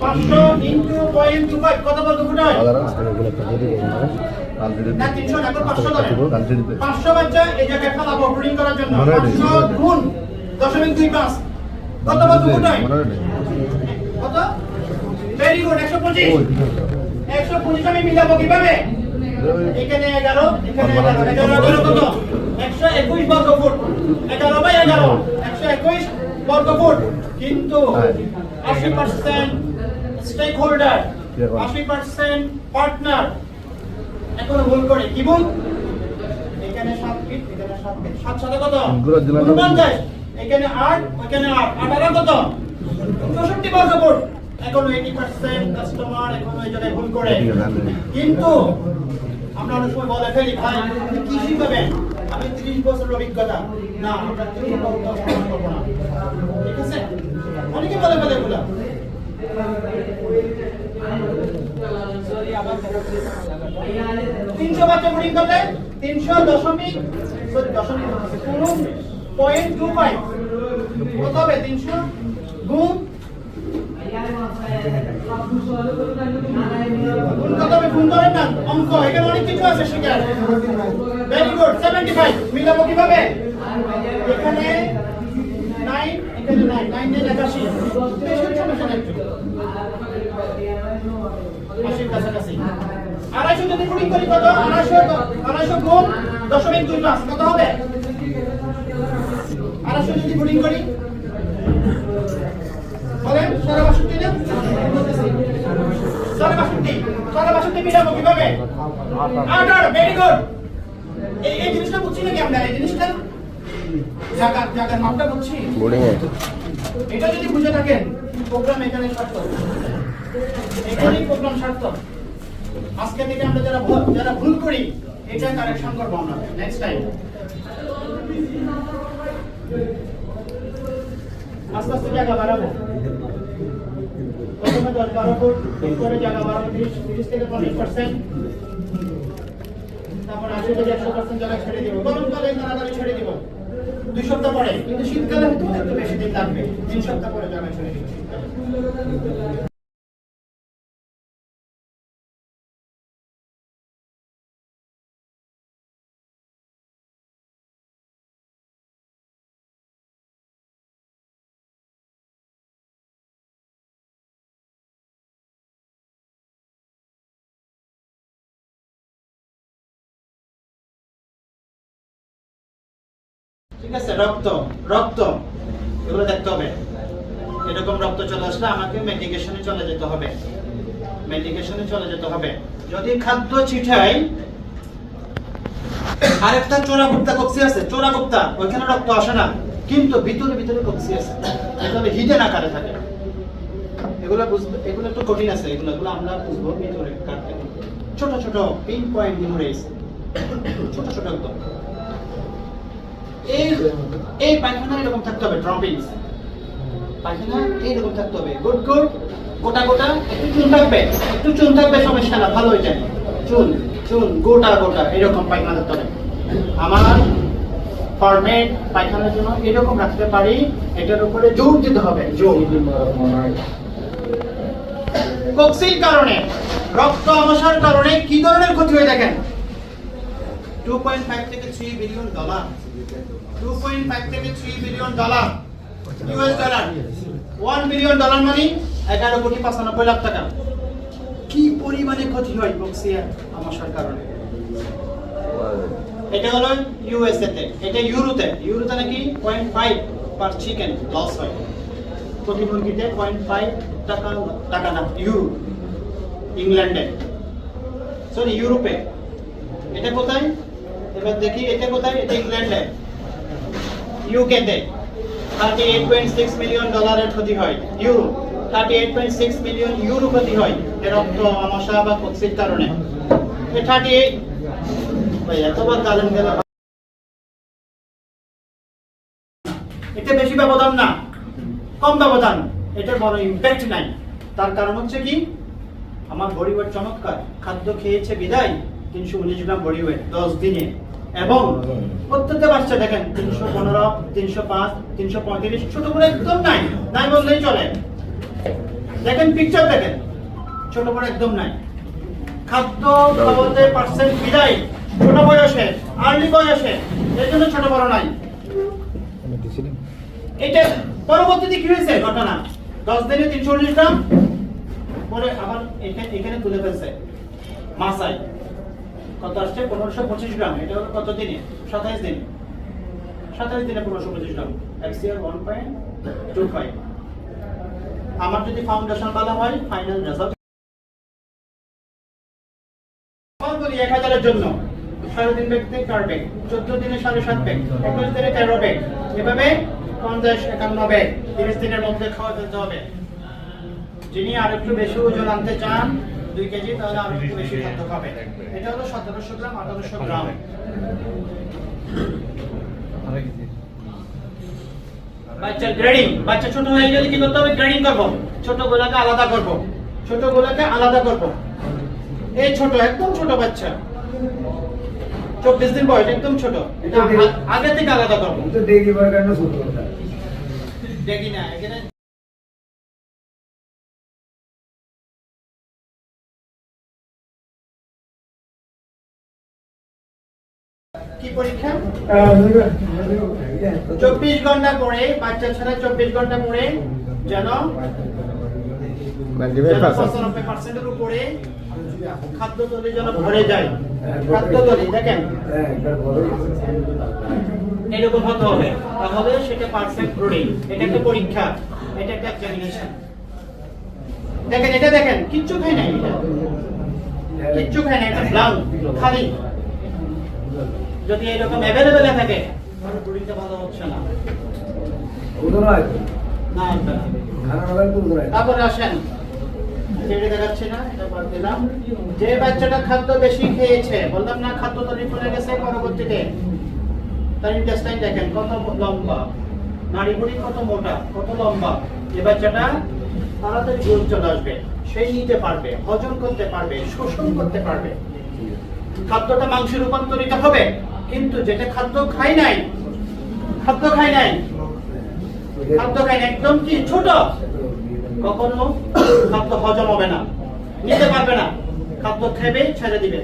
পাঁচশো কত বাচ্চা এই জায়গায় খেলাবো ব্রিডিং করার জন্য পাঁচশো গুণ দশমিক দুই পাঁচ কত বলতো ফুটায় কত ভেরি গুড একশো পঁচিশ একশো পঁচিশ আমি মিলাবো কীভাবে এখানে এগারো এখানে এগারো এগারো এগারো কত একশো একুশ বর্গ ফুট এগারো বাই এগারো একশো একুশ কিন্তু আশি পার্সেন্ট স্টেক হোল্ডার আশি পার্সেন্ট পার্টনার এখনও ভুল করে এখানে সাত ফিট এখানে সাত ফিট সাত সাথে কত? এখানে আট আট। আঠারো কত? চৌষট্টি বর্গ ফুট এখন এইটি পার্সেন্ট কাস্টমার এখন ওই জায়গায় ভুল করে। কিন্তু আমরা অনেক সময় বলে ফেলি ভাই কি শিখাবেন আমি ত্রিশ বছরের অভিজ্ঞতা। না আমরা ত্রিশ বছর করব না ঠিক আছে অনেকে বলে ফেলে এগুলা বাচ্চা বোর্ডিং করলে তিনশো দশমিক পয়েন্ট টু ফাইভ কত হবে তিনশো গুণ না, অঙ্ক, এখানে অনেক কিছু আছে শিকার ভেরি গুড সেভেন্টি ফাইভ কীভাবে? এখানে নাইন নাইন নাইন নাইন একাশি। আশির কাছাকাছি। আড়াইশো যদি কুড়ি করি কত আড়াইশো আড়াইশো গুণ দশমিক দুই পাঁচ কত হবে আড়াইশো যদি কুড়ি করি বলেন সাড়ে বাষট্টি না বাষট্টি সাড়ে বাষট্টি মিটাবো কীভাবে আট আট ভেরি গুড এই জিনিসটা বুঝছি নাকি আমরা এই জিনিসটা জায়গা জায়গার মাপটা বুঝছি এটা যদি বুঝে থাকেন প্রোগ্রাম এখানে সার্থক এখানেই প্রোগ্রাম সার্থক আজকে থেকে আমরা যারা যারা ভুল করি এটা কারেকশন করব আমরা। নেক্সট টাইম আস্তে আস্তে জায়গা বাড়াবো। প্রথমে দশ বারো ফুট এরপরে জায়গা বাড়াবো, তিরিশ তিরিশ থেকে পঁচিশ পার্সেন্ট তারপর আশি থেকে একশো পার্সেন্ট জায়গা ছেড়ে দিব। গরমকালে তাড়াতাড়ি ছেড়ে দিব। দুই সপ্তাহ পরে। কিন্তু শীতকালে একটু বেশি দিন লাগবে। তিন সপ্তাহ পরে জায়গা ছেড়ে দিব ঠিক আছে, রক্ত রক্ত। এগুলো দেখতে হবে। এরকম রক্ত চলে আসলে আমাকে মেডিকেশনে চলে যেতে হবে। মেডিকেশনে চলে যেতে হবে। যদি খাদ্য ছিটাই, আরেকটা চোরা গুপ্তা কক্সি আছে চোরা গুপ্তা ওইখানে রক্ত আসে না। কিন্তু ভিতরে ভিতরে কক্সি আছে। এগুলো হিডেন আকারে থাকে। এগুলো বুঝবে এগুলো একটু কঠিন আছে। এগুলো এগুলো আমরা বুঝব ভিতরে কাটতে ছোট ছোট পিন পয়েন্ট ছোট ছোট একদম। এই পায়খানা এরকম থাকতে হবে ড্রপিংস পায়খানা এইরকম থাকতে হবে। Good good. গোটা গোটা। একটু চুন থাকবে, একটু চুন থাকবে, সমস্যা না, ভালো হয়ে যায়। চুন চুন, গোটা গোটা, এরকম পায়খানা থাকতে হবে। আমার ফরমেট পায়খানার জন্য এরকম রাখতে পারি, এটার উপরে জোর দিতে হবে জোর কক্সির কারণে, রক্ত আমাশার কারণে কি ধরনের ক্ষতি হয়ে দেখেন? 2.5 থেকে 3 বিলিয়ন ডলার 2.5 থেকে 3 billion dollar US dollar 1 billion dollar 11 crore 95 lakh টাকা। কি পরিমাণে ক্ষতি বক্সিয়ার আমাশার কারণে এটা হলো এটা ইউরোতে। ইউরোতে নাকি 0.5 পার চিকেন লস হয়। প্রতি মুরগিতে 0.5 টাকা টাকা না ইংল্যান্ডে। সরি ইউরোপে। এটা কোথায়? এবার দেখি, এটা কোথায়? এটা ইংল্যান্ডে। ইউকে তে। 38.6 মিলিয়ন ডলারের ক্ষতি হয়। ইউরো 38.6 মিলিয়ন ইউরো ক্ষতি হয় রক্ত আমাশা বা কক্সির কারণে। এ 38 ভাই, এতবার কারেন্ট গেল। এটা বেশি ব্যবধান না, কম ব্যবধান। এটার বড় ইম্প্যাক্ট নাই। তার কারণ হচ্ছে কি, আমার বডি ওয়েট চমৎকার। খাদ্য খেয়েছে বিদায়, তিনশো উনিশ গ্রাম বডি ওয়েট, দশ দিনে। এবং প্রত্যেকটা বাচ্চা দেখেন, তিনশো পনেরো, তিনশো পাঁচ, তিনশো পঁয়ত্রিশ, ছোট করে একদম নাই নাই বললেই চলে। দেখেন পিকচার দেখেন, ছোট বড় একদম নাই। খাদ্য খাওয়াতে পার্সেন্ট বিদায়, ছোট বয়সে আর্লি বয়সে এই জন্য ছোট বড় নাই। এটা পরবর্তীতে কি হয়েছে ঘটনা? দশ দিনে তিনশো উনিশ গ্রাম, পরে আবার এখানে এখানে তুলে ফেলছে মাসাই কত আসছে? পনেরোশো পঁচিশ গ্রাম। এটা হলো কত দিনে? সাতাইশ দিন। সাতাইশ দিনে পনেরোশো পঁচিশ গ্রাম। এক্সিয়ার ওয়ান পয়েন্ট টু ফাইভ আমার যদি ফাউন্ডেশন ভালো হয় ফাইনাল রেজাল্ট এক হাজারের জন্য। সাড়ে তিন ব্যাগ থেকে চার ব্যাগ চোদ্দ দিনে সাড়ে সাত ব্যাগ একুশ দিনে তেরো ব্যাগ এভাবে পঞ্চাশ, একান্ন ব্যাগ তিরিশ দিনের মধ্যে খাওয়া ফেলতে হবে। যিনি আর একটু বেশি ওজন আনতে চান দুই কেজি তাহলে আর একটু বেশি খাদ্য খাবে। এটা হলো সতেরোশো গ্রাম আঠারোশো গ্রাম। বাচ্চার গ্রেডিং বাচ্চা ছোট হয়ে গেলে কি করতে হবে? গ্রেডিং করব। ছোট গোলাকে আলাদা করব। ছোট গোলাকে আলাদা করব। এই ছোট একদম ছোট বাচ্চা। চব্বিশ দিন বয়স একদম ছোট। এটা আগে থেকে আলাদা করব। দেখি না এখানে কি পরীক্ষা? চব্বিশ ঘণ্টা পরে বাচ্চা ছাড়া চব্বিশ ঘণ্টা পরে যেন পঁচানব্বই পার্সেন্টের উপরে খাদ্য তলি যেন ভরে যায়। খাদ্য তলি দেখেন। এরকম হতে হবে। তাহলে সেটা পারফেক্ট রুটিং এটা একটা পরীক্ষা এটা একটা এক্সামিনেশন দেখেন এটা দেখেন কিচ্ছু খাই নাই এটা। কিচ্ছু খাই নাই এটা ব্লাউন খালি। যদি এরকম অ্যাভেলেবেল থাকে তাহলে রুটিংটা ভালো হচ্ছে না। তারপরে আসেন। বাদ যে বাচ্চাটা খাদ্য বেশি খেয়েছে বললাম না খাদ্য তৈরি করে গেছে পরবর্তীতে। তার ইন্টেস্টাইন দেখেন কত লম্বা। ভুড়ি কত মোটা কত লম্বা। যে বাচ্চাটা তাড়াতাড়ি চলে আসবে সেই নিতে পারবে হজম করতে পারবে শোষণ করতে পারবে। খাদ্যটা মাংসে রূপান্তরিত হবে। কিন্তু যেটা খাদ্য খাই নাই, খাদ্য খাই নাই। খাদ্য খাই একদম কি? ছোট। কখনো খাদ্য হজম হবে না, নিতে পারবে না। খাদ্য খেবে ছেড়ে দিবে।